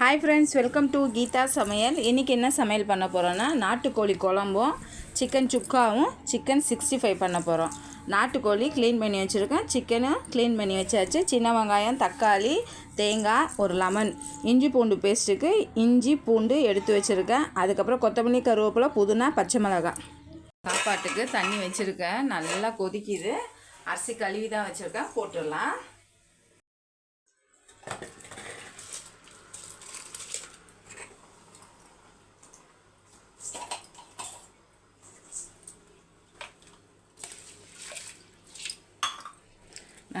Hi friends welcome to Geetha சமையல் இன்றைக்கி என்ன சமையல் பண்ண போகிறோன்னா நாட்டுக்கோழி குழம்பும் சிக்கன் சுக்காவும் சிக்கன் சிக்ஸ்டி ஃபைவ் பண்ண போகிறோம் நாட்டுக்கோழி க்ளீன் பண்ணி வச்சுருக்கேன் சிக்கனும் க்ளீன் பண்ணி வச்சாச்சு. சின்ன வெங்காயம் தக்காளி தேங்காய் ஒரு லெமன் இஞ்சி பூண்டு பேஸ்ட்டுக்கு இஞ்சி பூண்டு எடுத்து வச்சுருக்கேன். அதுக்கப்புறம் கொத்தமல்லி கருவேப்பிலை புதினா பச்சை மிளகாய். சாப்பாட்டுக்கு தண்ணி வச்சுருக்கேன். நல்லா கொதிக்குது. அரிசி கழுவி தான் வச்சுருக்கேன். போட்டுடலாம்.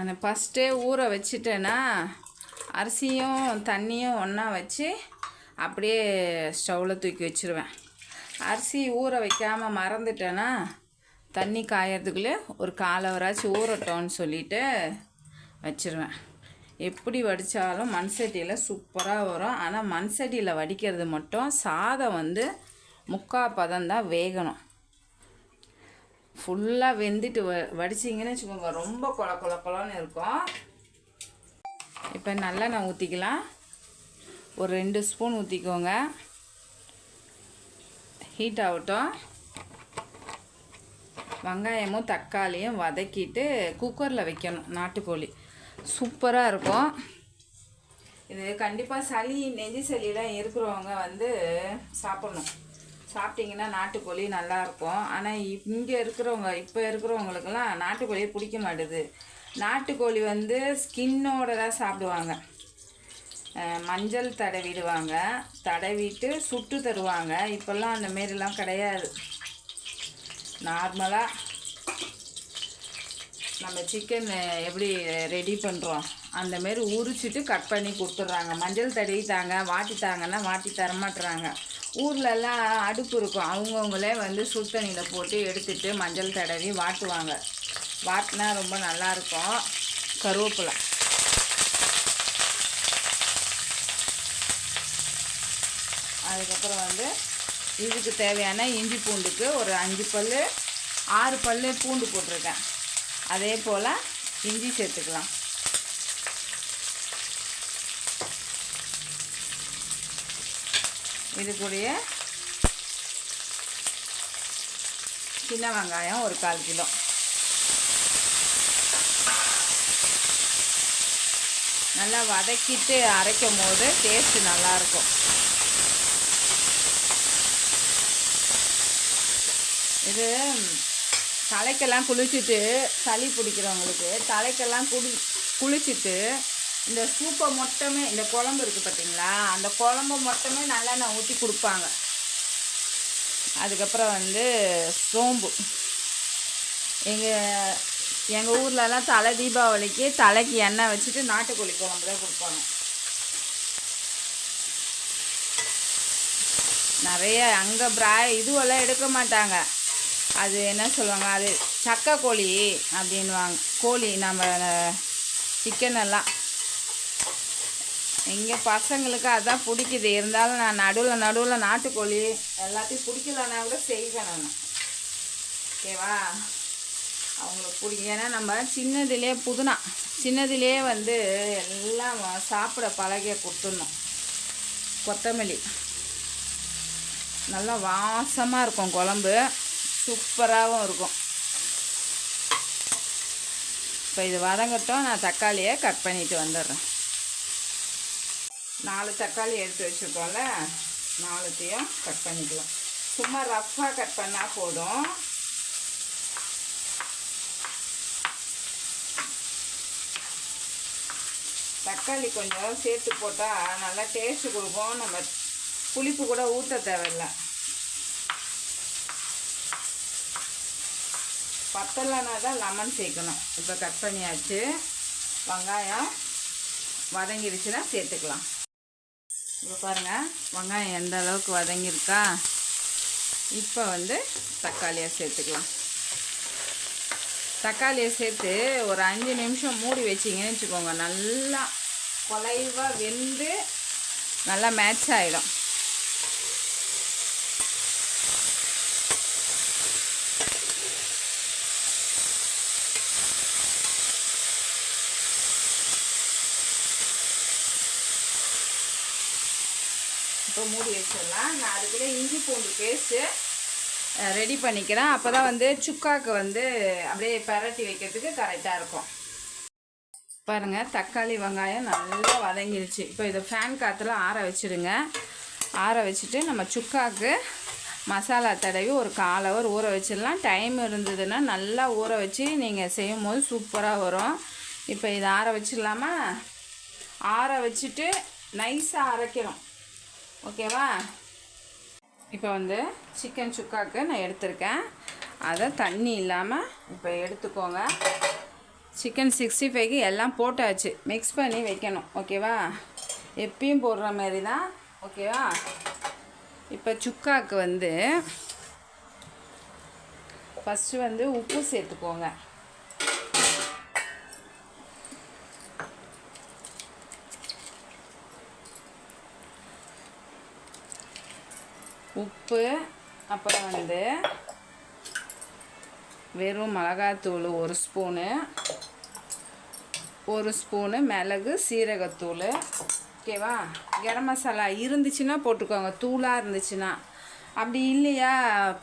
நான் ஃபஸ்ட்டே ஊற வச்சிட்டேன்னா அரிசியும் தண்ணியும் ஒன்றா வச்சு அப்படியே ஸ்டவ்வில் தூக்கி வச்சுருவேன். அரிசி ஊற வைக்காமல் மறந்துட்டேன்னா தண்ணி காயறதுக்குள்ளே ஒரு காலவராச்சும் ஊறட்டோன்னு சொல்லிட்டு வச்சுருவேன். எப்படி வடித்தாலும் மண் சட்டியில் சூப்பராக வரும். ஆனால் மண் சட்டியில் வடிக்கிறது மட்டும் சாதம் வந்து முக்கால் பதம் தான் வேகணும். ஃபுல்லாக வெந்துட்டு வ வடிச்சிங்கன்னு வச்சுக்கோங்க. ரொம்ப கொல கொல கொலன்னு இருக்கும். இப்போ நல்லெண்ணெய் ஊற்றிக்கலாம் ஒரு ரெண்டு ஸ்பூன் ஊற்றிக்கோங்க ஹீட் ஆகட்டும். வெங்காயமும் தக்காளியும் வதக்கிட்டு குக்கரில் வைக்கணும் நாட்டுக்கோழி. சூப்பராக இருக்கும். இது கண்டிப்பாக சளி நெஞ்சு சளியெலாம் இருக்கிறவங்க வந்து சாப்பிட்ணும். சாப்பிட்டிங்கன்னா நாட்டுக்கோழி நல்லாயிருக்கும் ஆனால் இங்கே இருக்கிறவங்க இப்போ இருக்கிறவங்களுக்கெல்லாம் நாட்டுக்கோழியே பிடிக்க மாட்டுது. நாட்டுக்கோழி வந்து ஸ்கின்னோட தான் சாப்பிடுவாங்க. மஞ்சள் தடவிடுவாங்க. தடவிட்டு சுட்டு தருவாங்க. இப்போல்லாம் அந்த மாரிலாம் கிடையாது. நார்மலாக நம்ம சிக்கன் எப்படி ரெடி பண்ணுறோம் அந்த மாரி உரிச்சிட்டு கட் பண்ணி கொடுத்துட்றாங்க. மஞ்சள் தடவி தாங்க வாட்டி தாங்கன்னா வாட்டி தரமாட்டுறாங்க. ஊர்லெல்லாம் அடுப்பு இருக்கும். அவங்கவுங்களே வந்து சுடு தண்ணியில் போட்டு எடுத்துட்டு மஞ்சள் தடவி வாட்டுவாங்க. வாட்டினா ரொம்ப நல்லாயிருக்கும் கருவேப்பிலை. அதுக்கப்புறம் வந்து இதுக்கு தேவையான இஞ்சி பூண்டுக்கு ஒரு அஞ்சு பல் ஆறு பல் பூண்டு போட்டிருக்கேன். அதே போல் இஞ்சி சேர்த்துக்கலாம். இது கூடிய சின்ன வெங்காயம் ஒரு கால் கிலோ. நல்லா வதக்கிட்டு அரைக்கும் போது டேஸ்ட்டு நல்லாயிருக்கும் இது தலைக்கெல்லாம் குளிச்சுட்டு சளி பிடிக்கிறவங்களுக்கு தலைக்கெல்லாம் குளி குளிச்சுட்டு இந்த சூப்பை மொத்தமே இந்த குழம்பு இருக்குது பார்த்தீங்களா அந்த குழம்பு மொத்தமே நல்லெண்ணெய் ஊற்றி கொடுப்பாங்க. அதுக்கப்புறம் வந்து சோம்பு. எங்கள் எங்கள் ஊர்லலாம் தலை தீபாவளிக்கு தலைக்கு எண்ணெய் வச்சுட்டு நாட்டுக்கோழி குழம்பு தான் கொடுப்பாங்க. நிறைய அங்கே பிரா இதுவெல்லாம் எடுக்க மாட்டாங்க. அது என்ன சொல்லுவாங்க? அது சக்கை கோழி அப்படின்வாங்க கோழி நம்ம சிக்கன் எல்லாம் இங்கே பசங்களுக்கு அதான் பிடிக்குது. இருந்தாலும் நான் நடுவில் நடுவில் நாட்டுக்கோழி எல்லாத்தையும் பிடிக்கலன்னா கூட செய்வேன் நான். ஓகேவா அவங்களுக்கு பிடிக்கும். ஏன்னா நம்ம சின்னதுலேயே புதுனா சின்னதுலேயே வந்து எல்லாம் சாப்பிட பழகிய கொடுத்துடணும். கொத்தமல்லி. நல்லா வாசமாக இருக்கும் குழம்பு. சூப்பராகவும் இருக்கும். இப்போ இது வதங்கட்டும். நான் தக்காளியை கட் பண்ணிட்டு வந்துடுறேன். நாலு தக்காளி எடுத்து வச்சுருக்கோம்ல நாலுத்தையும் கட் பண்ணிக்கலாம். சும்மா ரஃப்பாக கட் பண்ணால் போதும். தக்காளி கொஞ்சம் சேர்த்து போட்டால் நல்லா டேஸ்ட்டு கொடுக்கும். நம்ம புளிப்பு கூட ஊற்ற தேவையில்லை. பத்தலைனா தான் லெமன் சேர்க்கணும். இப்போ கட் பண்ணியாச்சு. வெங்காயம் வதங்கிடுச்சுன்னா சேர்த்துக்கலாம். இப்போ பாருங்கள் வெங்காயம் எந்த அளவுக்கு வதங்கியிருக்கா? இப்போ வந்து தக்காளியை சேர்த்துக்கலாம். தக்காளியை சேர்த்து ஒரு அஞ்சு நிமிஷம் மூடி வச்சிங்கன்னு வச்சுக்கோங்க நல்லா குலைவாக வெந்து நல்லா மேட்ச் ஆகிடும் இப்போ மூடி வச்சிடலாம் நான் அதுக்குள்ளே இஞ்சி பூண்டு பேஸ்ட்டு ரெடி பண்ணிக்கிறேன். அப்போ தான் வந்து சுக்காவுக்கு வந்து அப்படியே பரட்டி வைக்கிறதுக்கு கரெக்டாக இருக்கும். பாருங்கள் தக்காளி வெங்காயம் நல்லா வதங்கிடுச்சு இப்போ இதை ஃபேன் காற்றுல ஆற வச்சுடுங்க. ஆற வச்சுட்டு நம்ம சுக்காவுக்கு மசாலா தடவி ஒரு கால் ஹவர் ஊற வச்சிடலாம். டைம் இருந்ததுன்னா நல்லா ஊற வச்சு நீங்கள் செய்யும் போது சூப்பராக வரும். இப்போ இதை ஆற வச்சிடலாமா? ஆற வச்சுட்டு நைஸாக அரைக்கணும். ஓகேவா? இப்போ வந்து சிக்கன் சுக்காவுக்கு நான் எடுத்திருக்கேன். அதை தண்ணி இல்லாமல் இப்போ எடுத்துக்கோங்க. சிக்கன் சிக்ஸ்டி ஃபைவ்க்கு எல்லாம் போட்டாச்சு. மிக்ஸ் பண்ணி வைக்கணும். ஓகேவா? எப்பயும் போடுற மாதிரி தான் ஓகேவா? இப்போ சுக்காக்கு வந்து ஃபஸ்ட்டு வந்து உப்பு சேர்த்துக்கோங்க. உப்பு அப்புறம் வந்து வெறும் மிளகாத்தூள் ஒரு ஸ்பூனு ஒரு ஸ்பூனு மிளகு சீரகத்தூள். ஓகேவா கரம் மசாலா இருந்துச்சுன்னா போட்டுக்கோங்க. தூளாக இருந்துச்சுன்னா. அப்படி இல்லையா?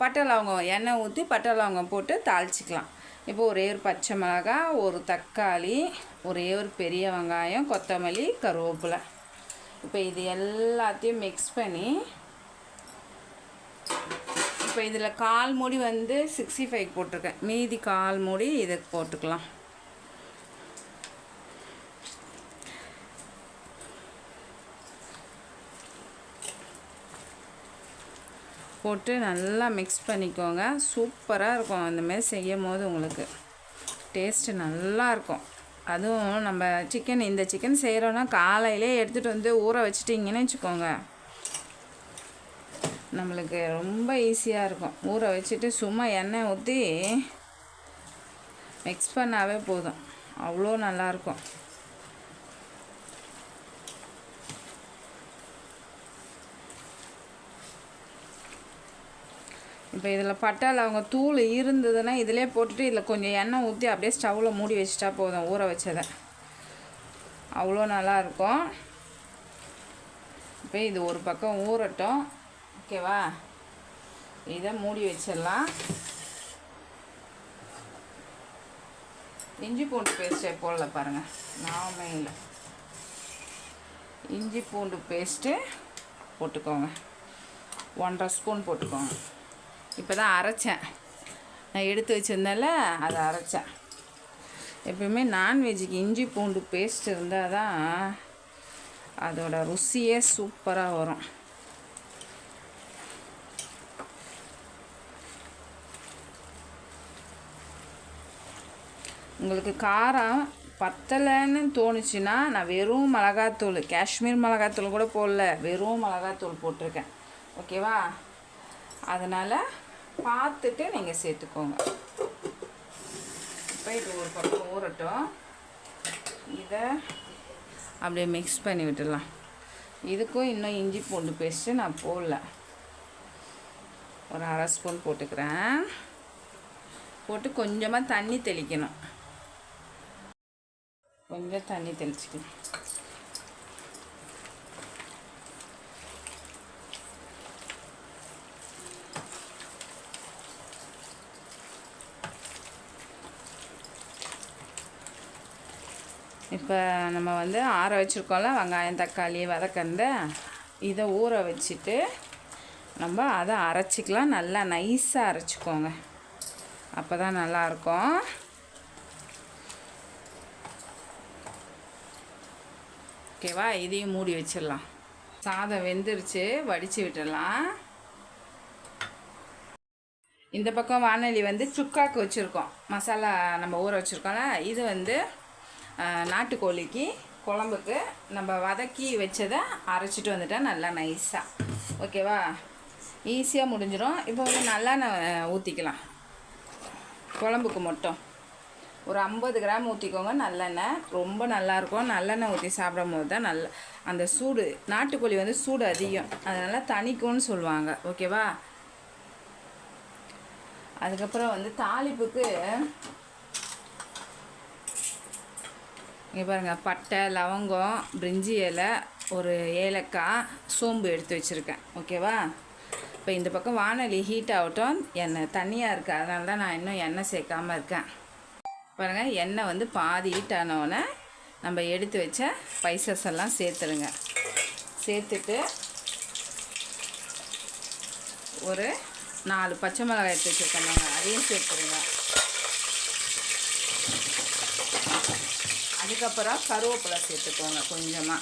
பட்டை லவங்கம் எண்ணெய் ஊற்றி பட்டை லவங்கம் போட்டு தாளிச்சிக்கலாம். இப்போ ஒரே ஒரு பச்சை மிளகா ஒரு தக்காளி ஒரே ஒரு பெரிய வெங்காயம் கொத்தமல்லி கருவேப்பிலை. இப்போ இது எல்லாத்தையும் மிக்ஸ் பண்ணி இப்போ இதில் கால் மூடி வந்து சிக்ஸ்டி ஃபைவ் போட்டிருக்கேன். மீதி கால் மூடி இதுக்கு போட்டுக்கலாம். போட்டு நல்லா மிக்ஸ் பண்ணிக்கோங்க. சூப்பராக இருக்கும். அந்தமாரி செய்யும் போது உங்களுக்கு டேஸ்ட்டு நல்லாயிருக்கும் அதுவும் நம்ம சிக்கன் இந்த சிக்கன் செய்கிறோன்னா காலையிலே எடுத்துகிட்டு வந்து ஊற வச்சிட்டிங்கன்னு வச்சுக்கோங்க. நம்மளுக்கு ரொம்ப ஈஸியாக இருக்கும். ஊற வச்சுட்டு சும்மா எண்ணெய் ஊற்றி மிக்ஸ் பண்ணாவே போதும். அவ்வளோ நல்லாயிருக்கும் இப்போ இதில் பட்டால் அவங்க தூள் இருந்ததுன்னா இதிலே போட்டுட்டு இதில் கொஞ்சம் எண்ணெய் ஊற்றி அப்படியே ஸ்டவ்வில் மூடி வச்சுட்டா போதும் ஊற வச்சதை. அவ்வளோ நல்லாயிருக்கும் இப்போ இது ஒரு பக்கம் ஊறட்டும். ஓகேவா? இதை மூடி வச்சிடலாம். இஞ்சி பூண்டு பேஸ்ட்டை போடல பாருங்கள் நாமே இல்லை. இஞ்சி பூண்டு பேஸ்ட்டு போட்டுக்கோங்க. ஒன்றரை ஸ்பூன் போட்டுக்கோங்க. இப்போ தான் அரைச்சேன். நான் எடுத்து வச்சுருந்தேன்ல அதை அரைச்சேன். எப்பயுமே நான்வெஜ்ஜுக்கு இஞ்சி பூண்டு பேஸ்ட் இருந்தால் தான் அதோட ருசியே சூப்பராக வரும். உங்களுக்கு காரம் பத்தலைன்னு தோணுச்சுன்னா நான் வெறும் மிளகாத்தூள் காஷ்மீர் மிளகாத்தூள் கூட போடல வெறும் மிளகாத்தூள் போட்டிருக்கேன். ஓகேவா? அதனால் பார்த்துட்டு நீங்கள் சேர்த்துக்கோங்க. இப்போ இது ஒரு பக்கம் ஊறட்டும். இதை அப்படியே மிக்ஸ் பண்ணி விட்டுடலாம். இதுக்கும் இன்னும் இஞ்சி பூண்டு பேஸ்ட்டு நான் போடல. ஒரு அரை ஸ்பூன் போட்டுக்கிறேன். போட்டு கொஞ்சமாக தண்ணி தெளிக்கணும். கொஞ்சம் தண்ணி தெளிச்சிக்கலாம் இப்போ நம்ம வந்து ஆற வச்சுருக்கோம்ல வெங்காயம் தக்காளி வதக்கந்த இதை ஊற வச்சுட்டு நம்ம அதை அரைச்சிக்கலாம். நல்லா நைஸாக அரைச்சிக்கோங்க. அப்போ தான் நல்லாயிருக்கும். ஓகேவா? இதையும் மூடி வச்சிடலாம். சாதம் வெந்துருச்சு. வடித்து விட்டுடலாம். இந்த பக்கம் வானொலி வந்து சுக்காக்கு வச்சுருக்கோம். மசாலா நம்ம ஊற வச்சுருக்கோம்ல இது வந்து நாட்டுக்கோழிக்கு குழம்புக்கு நம்ம வதக்கி வச்சதை அரைச்சிட்டு வந்துட்டால் நல்லா நைஸாக ஓகேவா? ஈஸியாக முடிஞ்சிடும். இப்போ வந்து நல்லா ஊற்றிக்கலாம் குழம்புக்கு மட்டும். ஒரு ஐம்பது கிராம் ஊற்றிக்கோங்க நல்லெண்ணெய். ரொம்ப நல்லாயிருக்கும். நல்லெண்ணெய் ஊற்றி சாப்பிடும் போது தான் நல்ல அந்த சூடு நாட்டுக்கோழி வந்து சூடு அதிகம். அதனால் தணிக்கும்னு சொல்லுவாங்க. ஓகேவா? அதுக்கப்புறம் வந்து தாளிப்புக்கு இங்கே பாருங்கள் பட்டை லவங்கம் பிரிஞ்சி இலை ஒரு ஏலக்காய் சோம்பு எடுத்து வச்சுருக்கேன். ஓகேவா? இப்போ இந்த பக்கம் வானொலி ஹீட் ஆகட்டும். எண்ணெய் தண்ணியாக இருக்குது அதனால தான் நான் இன்னும் எண்ணெய் சேர்க்காமல் இருக்கேன். பாருங்கள் எண்ணெய் வந்து பாதி ஹீட் ஆனவுடனே நம்ம எடுத்து வச்ச ஸ்பைசஸ் எல்லாம் சேர்த்துருங்க. சேர்த்துட்டு ஒரு நாலு பச்சை மிளகாய் எடுத்து வச்சுருக்கோங்க அதையும் சேர்த்துருங்க. அதுக்கப்புறம் கருவேப்பிலை சேர்த்துக்கோங்க கொஞ்சமாக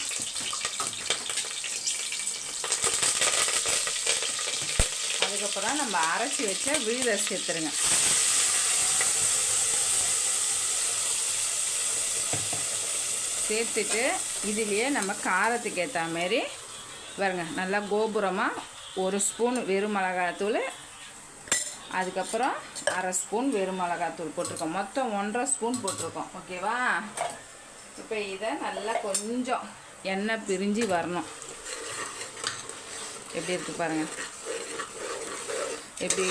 அதுக்கப்புறம் நம்ம அரைச்சி வச்ச விழுதை சேர்த்துருங்க. சேர்த்துட்டு இதுலேயே நம்ம காரத்துக்கு ஏற்ற மாரி பாருங்க நல்லா கோபுரமாக ஒரு ஸ்பூன் வெறும் மிளகாத்தூள் அதுக்கப்புறம் அரை ஸ்பூன் வெறும் மிளகாத்தூள் போட்டிருக்கோம். மொத்தம் ஒன்றரை ஸ்பூன் போட்டிருக்கோம். ஓகேவா இப்போ இதை நல்லா கொஞ்சம் எண்ணெய் பிரிஞ்சு வரணும். எப்படி இருக்குது பாருங்கள் எப்படி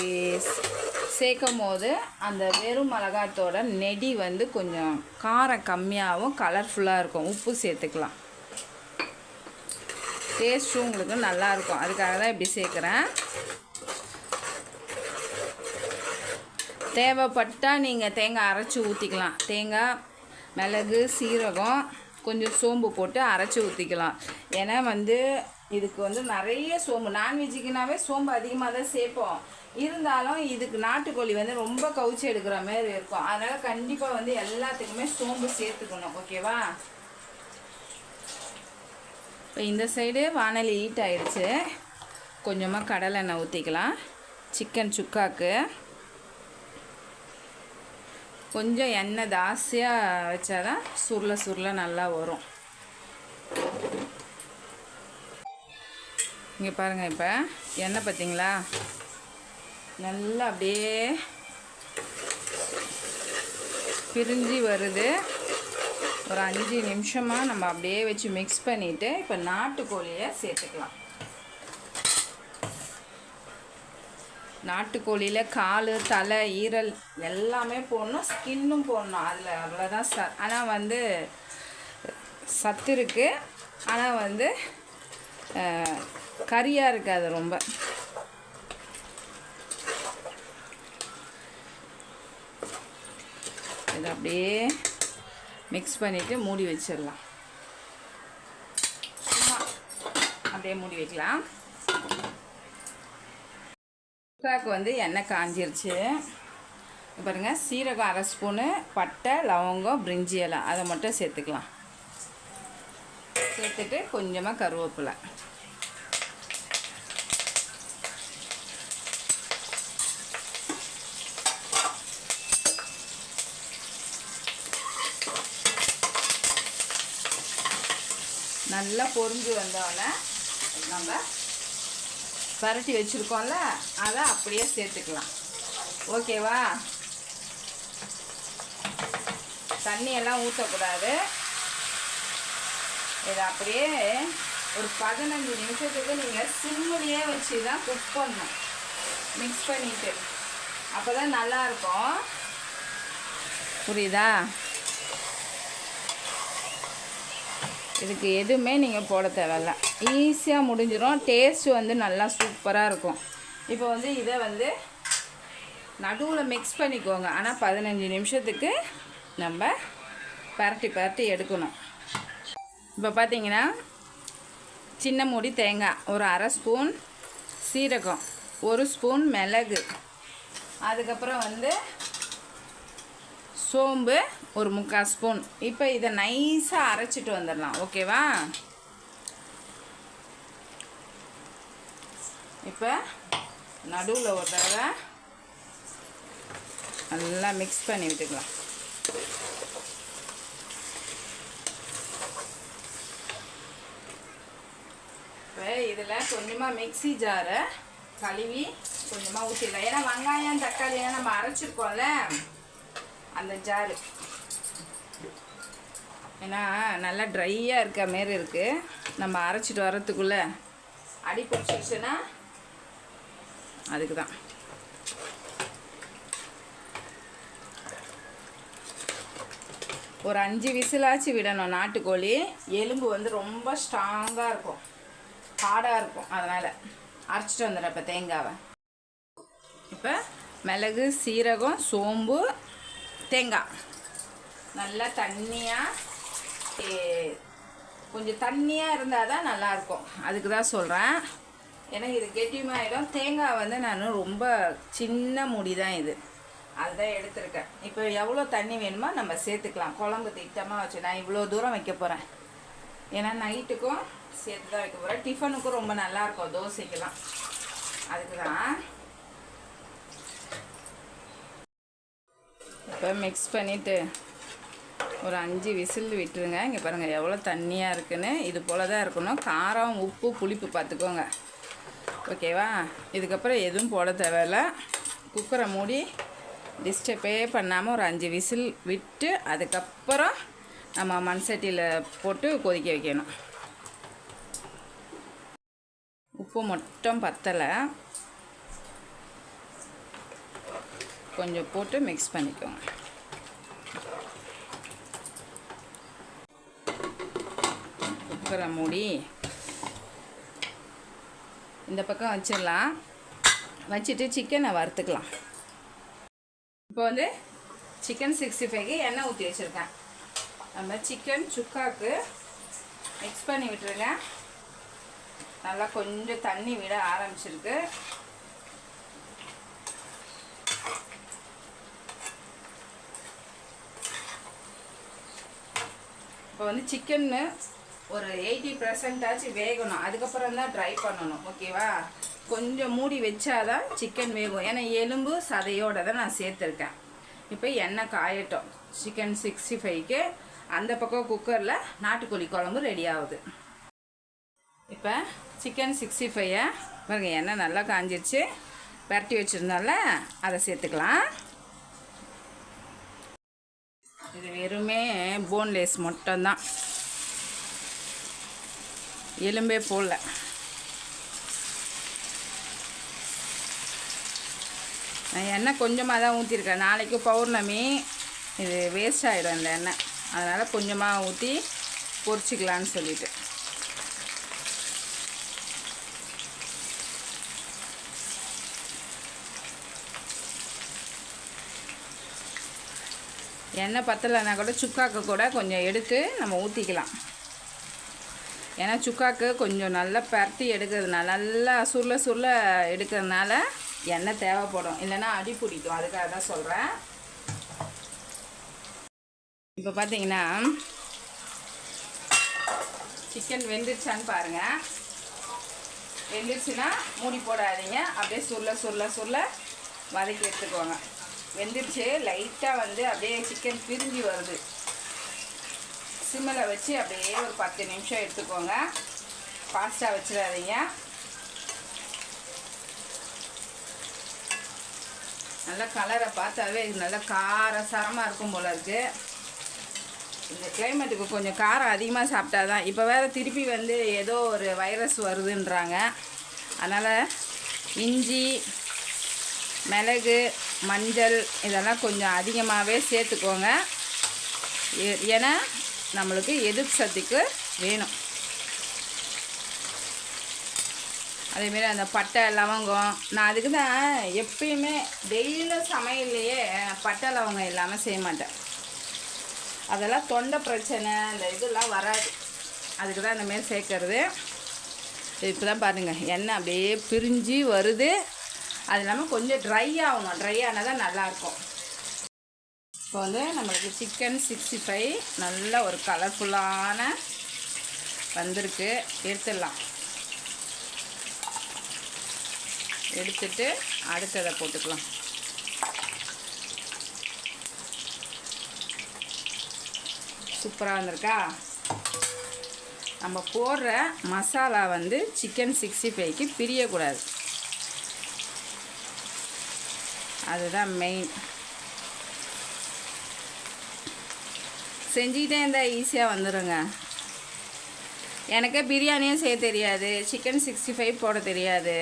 சேர்க்கும் போது அந்த வெறும் மிளகாத்தோட நெடி வந்து கொஞ்சம் காரம் கம்மியாகவும் கலர்ஃபுல்லாக இருக்கும். உப்பு சேர்த்துக்கலாம். டேஸ்ட்டும் உங்களுக்கு நல்லாயிருக்கும் அதுக்காக தான் இப்படி சேர்க்குறேன். தேவைப்பட்டால் நீங்கள் தேங்காய் அரைச்சி ஊற்றிக்கலாம் தேங்காய் மிளகு சீரகம் கொஞ்சம் சோம்பு போட்டு அரைச்சி ஊற்றிக்கலாம் ஏன்னா வந்து இதுக்கு வந்து நிறைய சோம்பு. நான்வெஜ்ஜுக்குனாவே சோம்பு அதிகமாக தான் சேர்ப்போம். இருந்தாலும் இதுக்கு நாட்டுக்கோழி வந்து ரொம்ப கவுச்சி எடுக்கிற மாதிரி இருக்கும். அதனால் கண்டிப்பாக வந்து எல்லாத்துக்குமே சோம்பு சேர்த்துக்கணும். ஓகேவா? இப்போ இந்த சைடு வானலி ஹீட் ஆகிடுச்சு கொஞ்சமாக கடலை எண்ணெய் ஊற்றிக்கலாம் சிக்கன் சுக்காக்கு. கொஞ்சம் எண்ணெய் ஜாஸ்தியாக வச்சாதான் சுருள சுருள நல்லா வரும். இங்கே பாருங்கள் இப்போ எண்ணெய் பார்த்தீங்களா நல்லா அப்படியே பிரிஞ்சு வருது. ஒரு அஞ்சு நிமிஷமாக நம்ம அப்படியே வச்சு மிக்ஸ் பண்ணிவிட்டு இப்போ நாட்டுக்கோழியை சேர்த்துக்கலாம். நாட்டுக்கோழியில் கால் தலை ஈரல் எல்லாமே போடணும் ஸ்கின்னும் போடணும். அதில் அவ்வளோதான் ச ஆனால் வந்து சத்து இருக்குது ஆனால் வந்து கறியாக இருக்காது ரொம்ப. இதை அப்படியே மிக்ஸ் பண்ணிவிட்டு மூடி வச்சிடலாம். சும்மா அப்படியே மூடி வைக்கலாம். குக்காக்கு வந்து எண்ணெய் காஞ்சிருச்சு. பாருங்க சீரகம் அரை ஸ்பூனு பட்டை லவங்கம் பிரிஞ்சி எல்லாம் அதை மட்டும் சேர்த்துக்கலாம். சேர்த்துட்டு கொஞ்சமாக கருவேப்பிலை. நல்லா பொறிஞ்சு வந்தோடனே நம்ம பரட்டி வச்சுருக்கோம்ல அதை அப்படியே சேர்த்துக்கலாம். ஓகேவா? தண்ணியெல்லாம் ஊற்றக்கூடாது இதை அப்படியே ஒரு பதினஞ்சு நிமிஷத்துக்கு நீங்கள் சிம்மிலேயே வச்சு தான் குக் பண்ணணும். மிக்ஸ் பண்ணிவிட்டு அப்போ தான் நல்லாயிருக்கும் புரியுதா? இதுக்கு எதுவுமே நீங்கள் போட தேவையில்ல. ஈஸியாக முடிஞ்சிடும் டேஸ்ட் வந்து நல்லா சூப்பராக இருக்கும். இப்போ வந்து இதை வந்து நடுவில் மிக்ஸ் பண்ணிக்கோங்க. ஆனால் பதினஞ்சு நிமிஷத்துக்கு நம்ம பரட்டி பரட்டி எடுக்கணும். இப்போ பார்த்தீங்கன்னா சின்ன மூடி தேங்காய் ஒரு அரை ஸ்பூன் சீரகம் ஒரு ஸ்பூன் மிளகு. அதுக்கப்புறம் வந்து சோம்பு ஒரு முக்கால் ஸ்பூன். இப்போ இதை நைஸாக அரைச்சிட்டு வந்துடலாம். ஓகேவா? இப்போ நடுவில் ஒரு தடவை நல்லா மிக்ஸ் பண்ணி விட்டுக்கலாம். இப்போ இதில் கொஞ்சமாக மிக்ஸி ஜாரை கழுவி கொஞ்சமாக ஊற்றிடலாம் ஏன்னா வெங்காயம் தக்காளி நம்ம அரைச்சிருக்கோம்ல. அந்த ஜாரு. ஏன்னா நல்லா ட்ரையாக இருக்க மாரி இருக்குது நம்ம அரைச்சிட்டு வரத்துக்குள்ளே அடி பிடிச்சிருச்சுன்னா அதுக்கு தான் ஒரு அஞ்சு விசிலாச்சு விடணும். நாட்டுக்கோழி எலும்பு வந்து ரொம்ப ஸ்ட்ராங்காக இருக்கும். ஹார்டாக இருக்கும் அதனால். அரைச்சிட்டு வந்துடுறேன் இப்போ தேங்காவை. இப்போ மிளகு சீரகம் சோம்பு தேங்காய். நல்லா தண்ணியாக கொஞ்சம் தண்ணியாக இருந்தால் தான் நல்லாயிருக்கும். அதுக்கு தான் சொல்கிறேன் ஏன்னா இது கெட்டியமாயிடும் தேங்காய் வந்து நான் ரொம்ப சின்ன முடி தான் இது. அதுதான் எடுத்திருக்கேன். இப்போ எவ்வளோ தண்ணி வேணுமோ நம்ம சேர்த்துக்கலாம். குழம்பு திட்டமாக வச்சு நான் இவ்வளோ தூரம் வைக்க போகிறேன் ஏன்னா நைட்டுக்கும் சேர்த்து தான் வைக்க போகிறேன் டிஃபனுக்கும் ரொம்ப நல்லாயிருக்கும். தோசைக்கெல்லாம். அதுக்கு தான். இப்போ மிக்ஸ் பண்ணிவிட்டு ஒரு அஞ்சு விசில் விட்டுருங்க. இங்கே பாருங்கள் எவ்வளோ தண்ணியாக இருக்குன்னு. இது போல் தான் இருக்கணும். காரம் உப்பு புளிப்பு பார்த்துக்கோங்க. ஓகேவா? இதுக்கப்புறம் எதுவும் போட தேவையில்ல. குக்கரை மூடி டிஸ்டர்பே பண்ணாமல் ஒரு அஞ்சு விசில் விட்டு அதுக்கப்புறம் நம்ம மண் சட்டியில் போட்டு கொதிக்க வைக்கணும். உப்பு மட்டும் பத்தலை. கொஞ்சம் போட்டு மிக்ஸ் பண்ணிக்கோங்க. குக்கரை மூடி இந்த பக்கம் வச்சிடலாம். வச்சுட்டு சிக்கனை வறுத்துக்கலாம். இப்போ வந்து சிக்கன் சிக்ஸ்டி ஃபைவ்க்கு எண்ணெய் ஊற்றி வச்சுருக்கேன். நம்ம சிக்கன் சுக்காவுக்கு மிக்ஸ் பண்ணி விட்டுருங்க. நல்லா கொஞ்சம் தண்ணி விட ஆரம்பிச்சிருக்கு. இப்போ வந்து சிக்கன்னு ஒரு எயிட்டி பர்சன்டாச்சு வேகணும். அதுக்கப்புறம் தான் ட்ரை பண்ணணும். ஓகேவா? கொஞ்சம் மூடி வச்சாதான் சிக்கன் வேகும். ஏன்னா எலும்பு சதையோடு தான் நான் சேர்த்துருக்கேன். இப்போ எண்ணெய் காயட்டும். சிக்கன் சிக்ஸ்டி ஃபைவ்க்கு அந்த பக்கம் குக்கரில் நாட்டுக்கோழி குழம்பு ரெடி ஆகுது. இப்போ சிக்கன் சிக்ஸ்டி ஃபைவை பாருங்கள் எண்ணெய் நல்லா காஞ்சிருச்சு. பரட்டி வச்சுருந்தால அதை சேர்த்துக்கலாம். இது வெறுமே போன்லெஸ் மட்டும்தான். எலும்பே போடல. நான் எண்ணெய் கொஞ்சமாக தான் ஊற்றிருக்கேன் நாளைக்கு பௌர்ணமி இது வேஸ்ட் ஆகிடும் இந்த எண்ணெய். அதனால் கொஞ்சமாக ஊற்றி பொரிச்சிக்கலான்னு சொல்லிவிட்டு எண்ணெய் பத்தலைன்னா கூட சுக்காக்கு கூட கொஞ்சம் எடுத்து நம்ம ஊற்றிக்கலாம் ஏன்னா சுக்காக்கு கொஞ்சம் நல்லா பரட்டி எடுக்கிறதுனால நல்லா சுருள சுருள எடுக்கிறதுனால எண்ணெய் தேவைப்படும். இல்லைன்னா அடி பிடிக்கும். அதுக்காக தான் சொல்கிறேன் இப்போ பார்த்தீங்கன்னா சிக்கன் வெந்துருச்சான்னு பாருங்கள் வெந்துருச்சுன்னா மூடி போடாதீங்க. அப்படியே சுருள சுருள சுருள வதக்கி எடுத்துக்கோங்க. வெந்துருச்சு. லைட்டாக வந்து அப்படியே சிக்கன் பிரிஞ்சு வருது. சிம்மில் வச்சு அப்படியே ஒரு பத்து நிமிஷம் எடுத்துக்கோங்க. ஃபாஸ்ட்டாக வச்சிடாதீங்க. நல்லா கலரை பார்த்தாவே இது நல்லா காரசாரமாக இருக்கும் போல இருக்குது இந்த கிளைமேட்டுக்கு கொஞ்சம் காரம் அதிகமாக சாப்பிட்டா தான் இப்போ வேறு திருப்பி வந்து ஏதோ ஒரு வைரஸ் வருதுன்றாங்க. அதனால் இஞ்சி மிளகு மஞ்சள் இதெல்லாம் கொஞ்சம் அதிகமாகவே சேர்த்துக்கோங்க. ஏ- ஏன்னா நம்மளுக்கு எதிர்ப்பு சக்திக்கு வேணும். அதேமாரி அந்த பட்டை லவங்கம் நான் அதுக்கு தான் எப்பயுமே டெய்லியும் சமையல்லையே பட்டை லவங்கம் இல்லாமல் செய்ய மாட்டேன். அதெல்லாம் தொண்டை பிரச்சனை இந்த இதெல்லாம் வராது. அதுக்கு தான் இந்தமாரி சேர்க்கறது. இப்போ தான் பாருங்கள் எண்ணெய் அப்படியே பிரிஞ்சு வருது. அது இல்லாமல் கொஞ்சம் ட்ரை ஆகணும். ட்ரை ஆனால் தான் நல்லாயிருக்கும். இப்போ வந்து நம்மளுக்கு சிக்கன் சிக்ஸ்டி ஃபைவ் நல்ல ஒரு கலர்ஃபுல்லான வந்திருக்கு. எடுத்துடலாம். எடுத்துட்டு அடுத்ததை போட்டுக்கலாம். சூப்பராக வந்திருக்கா? நம்ம போடுற மசாலா வந்து சிக்கன் சிக்ஸ்டி ஃபைவ்க்கு பிரியக்கூடாது. அதுதான் மெயின் செஞ்சுக்கிட்டே இருந்தால் ஈஸியாக வந்துடுங்க எனக்கு பிரியாணியும் செய்ய தெரியாது. சிக்கன் சிக்ஸ்டி ஃபைவ் போட தெரியாது.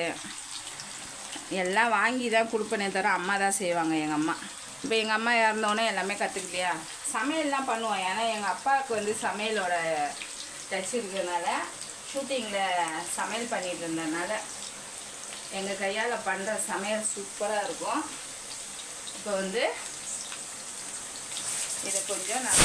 எல்லாம் வாங்கி தான் கொடுப்பனே தவிர அம்மா தான் செய்வாங்க எங்கள் அம்மா. இப்போ எங்கள் அம்மா இறந்தோடனே எல்லாமே கற்றுக்கலையா சமையல்லாம் பண்ணுவோம். ஏன்னா எங்கள் அப்பாவுக்கு வந்து சமையலோட டச் இருக்கிறதுனால ஷூட்டிங்கில் சமையல் பண்ணிகிட்டு இருந்ததுனால எங்கள் கையால் பண்ணுற சமையல் சூப்பராக இருக்கும். இப்போ வந்து இதை கொஞ்சம் நான்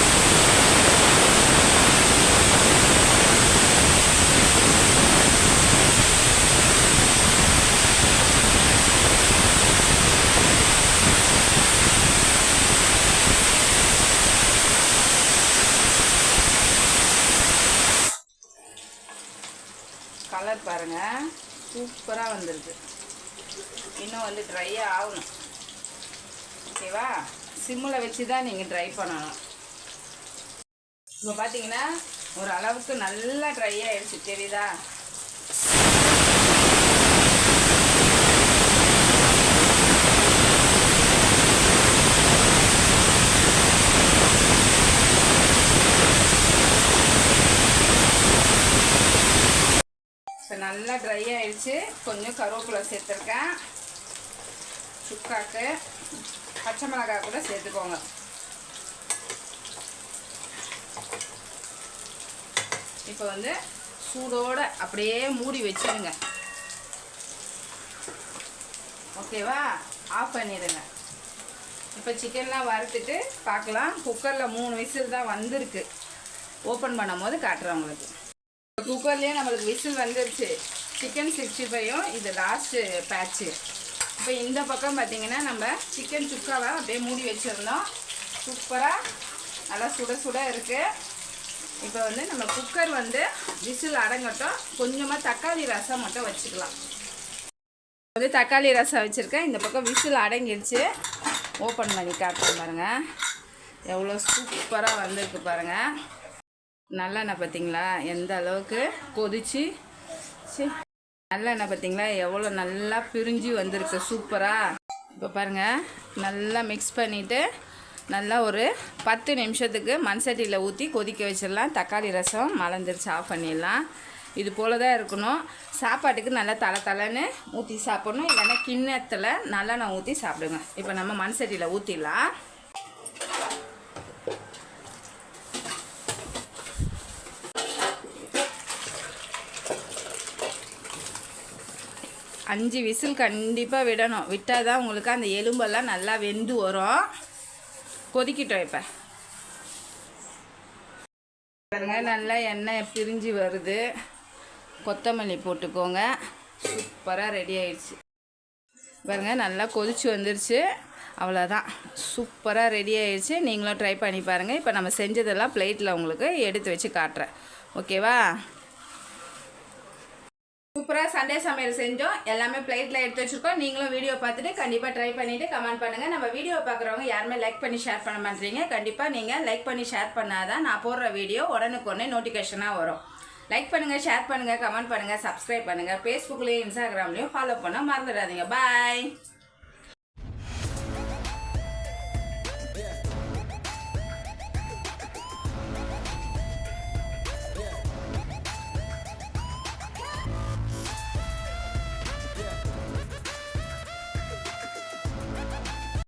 கலர் பாருங்க. சூப்பராக வந்திருக்கு. இன்னும் வந்து ட்ரையாக ஆகணும். ஓகேவா? சிம்மில் வச்சு தான் நீங்கள் ட்ரை பண்ணணும். இப்போ பார்த்தீங்கன்னா ஒரு அளவுக்கு நல்லா ட்ரை ஆகிடுச்சு தெரியுதா? இப்போ நல்லா ட்ரை ஆயிடுச்சு. கொஞ்சம் கருவேப்பிலை சேர்த்துருக்கேன். சுக்காக்கு. பச்சை மிளகாய் கூட சேர்த்துக்கோங்க. இப்போ வந்து சூடோடு அப்படியே மூடி வச்சிருங்க. ஓகேவா? ஆஃப் பண்ணிடுங்க. இப்போ சிக்கன்லாம் வறுத்துட்டு பார்க்கலாம். குக்கரில் மூணு விசில் தான் வந்திருக்கு. ஓப்பன் பண்ணும்போது காட்டுறேன் உங்களுக்கு. குக்கர்லேயே நம்மளுக்கு விசில் வந்துருச்சு. சிக்கன் சிக்ஸ்டி ஃபைவும் இது லாஸ்ட்டு பேட்ச்சு இப்போ இந்த பக்கம் பார்த்தீங்கன்னா நம்ம சிக்கன் சுக்காவை அப்படியே மூடி வச்சுருந்தோம். சூப்பராக நல்லா சுட சுட இருக்குது இப்போ வந்து நம்ம குக்கர் வந்து விசில் அடங்கட்டும். கொஞ்சமாக தக்காளி ரசம் மட்டும் வச்சுக்கலாம். வந்து தக்காளி ரசம் வச்சுருக்கேன். இந்த பக்கம் விசில் அடங்கிடுச்சு ஓப்பன் பண்ணி காட்டுறேன் பாருங்கள் எவ்வளோ சூப்பராக வந்திருக்கு பாருங்கள் நல்லெண்ணெய் பார்த்தீங்களா? எந்த அளவுக்கு கொதிச்சு. சி நல்லெண்ணெய் பார்த்தீங்களா எவ்வளோ நல்லா பிரிஞ்சு வந்திருக்கு. சூப்பராக இப்போ பாருங்கள் நல்லா மிக்ஸ் பண்ணிவிட்டு நல்லா ஒரு பத்து நிமிஷத்துக்கு மண் சட்டியில் ஊற்றி கொதிக்க வச்சிடலாம். தக்காளி ரசம் மலர்ந்துருச்சு. ஆஃப் பண்ணிடலாம். இது போல் தான் இருக்கணும். சாப்பாட்டுக்கு நல்லா தலை தலைன்னு ஊற்றி சாப்பிடணும். இல்லைன்னா கிண்ணத்தில் நல்லெண்ணெய் ஊற்றி சாப்பிடுங்க. இப்போ நம்ம மண் சட்டியில் ஊற்றிடலாம் அஞ்சு விசில் கண்டிப்பாக விடணும். விட்டால் தான் உங்களுக்கு அந்த எலும்பெல்லாம் நல்லா வெந்து வரும். கொதிக்கிட்டோம் இப்போ. பாருங்க நல்லா எண்ணெய் பிரிஞ்சு வருது. கொத்தமல்லி போட்டுக்கோங்க. சூப்பராக ரெடி ஆயிடுச்சு. பாருங்க நல்லா கொதிச்சு வந்துருச்சு. அவ்வளோதான் சூப்பராக ரெடி ஆயிடுச்சு. நீங்களும் ட்ரை பண்ணி பாருங்கள் இப்போ நம்ம செஞ்சதெல்லாம் பிளேட்டில் உங்களுக்கு எடுத்து வச்சு காட்டுறேன். ஓகேவா சூப்பராக சண்டே சமையல் செஞ்சோம். எல்லாமே பிளேட்டில் எடுத்து வச்சுருக்கோம். நீங்களும் வீடியோ பார்த்துட்டு கண்டிப்பாக ட்ரை பண்ணிவிட்டு கமெண்ட் பண்ணுங்கள் நம்ம வீடியோ பார்க்குறவங்க யாருமே லைக் பண்ணி ஷேர் பண்ண மாட்டீங்க. கண்டிப்பாக நீங்கள் லைக் பண்ணி ஷேர் பண்ணாதான் நான் போடுற வீடியோ உடனுக்குடனே நோட்டிஃபிகேஷனாக வரும். லைக் பண்ணுங்கள் ஷேர் பண்ணுங்கள் கமெண்ட் பண்ணுங்கள் சப்ஸ்கிரைப் பண்ணுங்கள் ஃபேஸ்புக்லேயும் இன்ஸ்டாகிராம்லேயும் ஃபாலோ பண்ண மறந்துடாதீங்க. பாய்